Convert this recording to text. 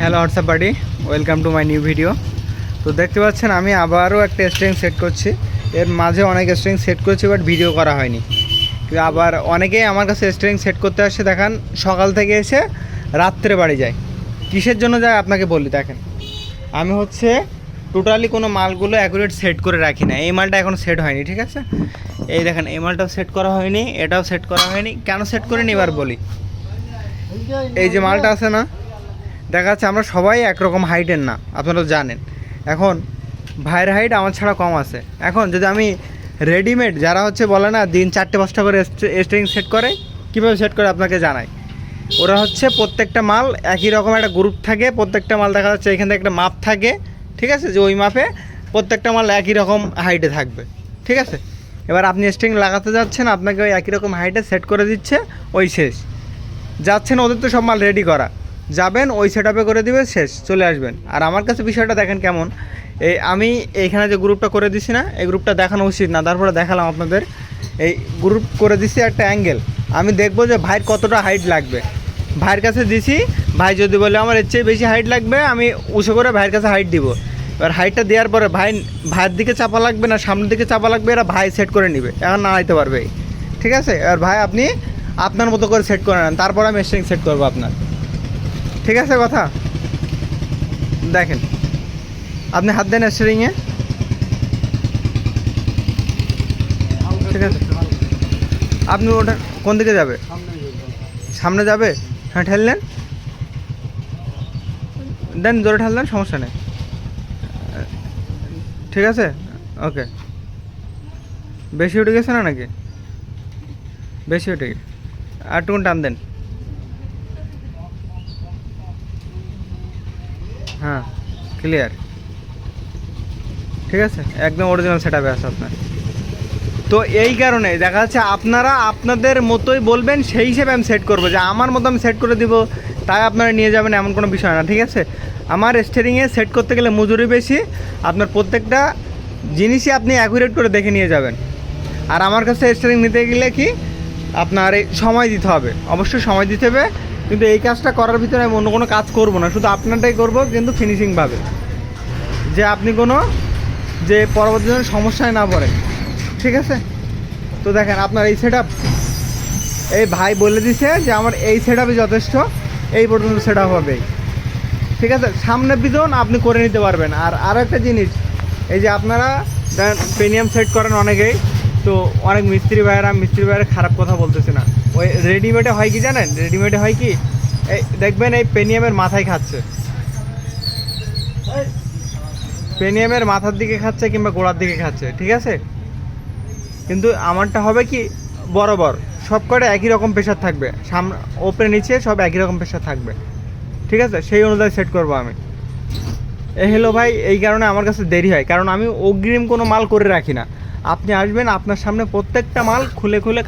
Hello WhatsApp buddy welcome to my new video তো দেখতে পাচ্ছেন, আমি আবারও একটা স্ট্রিং সেট করছি। এর মাঝে অনেক স্ট্রিং সেট করেছি বাট ভিডিও করা হয়নি। আবার অনেকেই আমার কাছে স্ট্রিং সেট করতে আসে, দেখান, সকাল থেকে এসে রাত্রে বাড়ি যায়। কিসের জন্য যায়, আপনাকে বলি, দেখেন। আমি হচ্ছে টোটালি কোনো মালগুলো অ্যাকুরেট সেট করে রাখি না। এই মালটা এখন সেট হয়নি, ঠিক আছে? এই দেখেন, এই মালটাও সেট করা হয়নি, এটাও সেট করা হয়নি। কেন সেট করে নি এবার বলি। এই যে মালটা আছে না দেখা যাচ্ছে আমরা সবাই একরকম হাইটের না, আপনারা জানেন। এখন ভাইয়ের হাইট আমার ছাড়া কম আছে। এখন যদি আমি রেডিমেড যারা হচ্ছে বলে না, দিন চারটে পাঁচটা করে স্ট্রিং সেট করে, কীভাবে সেট করে আপনাকে জানাই। ওরা হচ্ছে প্রত্যেকটা মাল একই রকম একটা গ্রুপ থাকে, প্রত্যেকটা মাল দেখা যাচ্ছে এখান থেকে একটা মাপ থাকে, ঠিক আছে? যে ওই মাপে প্রত্যেকটা মাল একই রকম হাইটে থাকবে, ঠিক আছে? এবার আপনি স্ট্রিং লাগাতে যাচ্ছেন, আপনাকে ওই একই রকম হাইটে সেট করে দিচ্ছে, ওই শেষ। যাচ্ছেন, ওদের তো সব মাল রেডি করা। যাবেন, ওই সেট করে দিবে, শেষ, চলে আসবেন। আর আমার কাছে বিষয়টা দেখেন কেমন, এই আমি এইখানে যে গ্রুপটা করে দিছি না, এই গ্রুপটা দেখানো উচিত না, তারপরে দেখালাম আপনাদের। এই গ্রুপ করে দিছি একটা অ্যাঙ্গেল আমি দেখব যে ভাইয়ের কতটা হাইট লাগবে। ভাইয়ের কাছে দিছি, ভাই যদি বলে আমার এর চেয়ে বেশি হাইট লাগবে, আমি উঁচু করে ভাইয়ের কাছে হাইট দিব। এবার হাইটটা দেওয়ার পরে ভাই, ভাইয়ের দিকে চাপা লাগবে না, সামনের দিকে চাপা লাগবে, এরা ভাই সেট করে নিবে, এখন নাড়াইতে পারবে। ঠিক আছে? এবার ভাই, আপনি আপনার মতো করে সেট করে নেন, তারপর আমি স্ট্রিং সেট করব আপনার। ঠিক আছে কথা? দেখেন। আপনি হাত দেন স্ট্রিংয়ে ঠিক আছে। আপনি ওটা কোন দিকে যাবে? সামনে যাবে? হ্যাঁ ঠেললেন দেন, জোরে ঠেললেন সমস্যা নেই। ঠিক আছে? ওকে। বেশি উঠে গেছে না নাকি? বেশি উঠে গেছে। আর টুকুন টান দেন। হ্যাঁ ক্লিয়ার ঠিক আছে? একদম অরিজিনাল সেট আপে আছে আপনার। তো এই কারণে দেখা যাচ্ছে আপনারা আপনাদের মতোই বলবেন, সেই হিসেবে আমি সেট করব। যে আমার মতো আমি সেট করে দিব, তাই আপনারা নিয়ে যাবেন এমন কোনো বিষয় না, ঠিক আছে? আমার স্টেরিংয়ে সেট করতে গেলে মজুরি বেশি, আপনার প্রত্যেকটা জিনিসই আপনি অ্যাকুরেট করে দেখে নিয়ে যাবেন। আর আমার কাছে স্টেরিং নিতে গেলে কি? আপনার সময় দিতে হবে। অবশ্যই সময় দিতে হবে। কিন্তু এই কাজটা করার ভিতরে আমি অন্য কোনো কাজ করব না, শুধু আপনারটাই করব কিন্তু ফিনিশিংভাবে যে আপনি কোনো, যে পরবর্তী সমস্যায় না পড়ে ঠিক আছে? তো দেখেন, আপনার এই সেট এই ভাই বলে দিছে যে আমার এই সেট যথেষ্ট, এই পর্যন্ত সেট হবে। ঠিক আছে? সামনে বিধন আপনি করে নিতে পারবেন। আর আরও একটা জিনিস, এই যে আপনারা পেনিয়াম সেট করেন অনেকেই তো অনেক মিস্ত্রি ভাইয়েরা মিস্ত্রি ভাইয়েরা খারাপ কথা বলতেছে না। ওই রেডিমেডে হয় কি জানেন? রেডিমেডে হয় কি? এই দেখবেন এই পেনিয়ামের মাথায় খাচ্ছে। পেনিয়ামের মাথার দিকে খাচ্ছে কিংবা গোড়ার দিকে খাচ্ছে, ঠিক আছে? কিন্তু আমারটা হবে কি বরাবর। সব কটা একই রকম প্রেশার থাকবে। সামনে, ওপরে, নিচে সব একই রকম প্রেশার থাকবে। ঠিক আছে? সেই অনুযায়ী সেট করব আমি। এ হলো ভাই, এই কারণে আমার কাছে দেরি হয়। কারণ আমি অগ্রিম কোনো মাল করে রাখি না। আপনি আসবেন আপনার সামনে প্রত্যেকটা মাল খুলে খুলে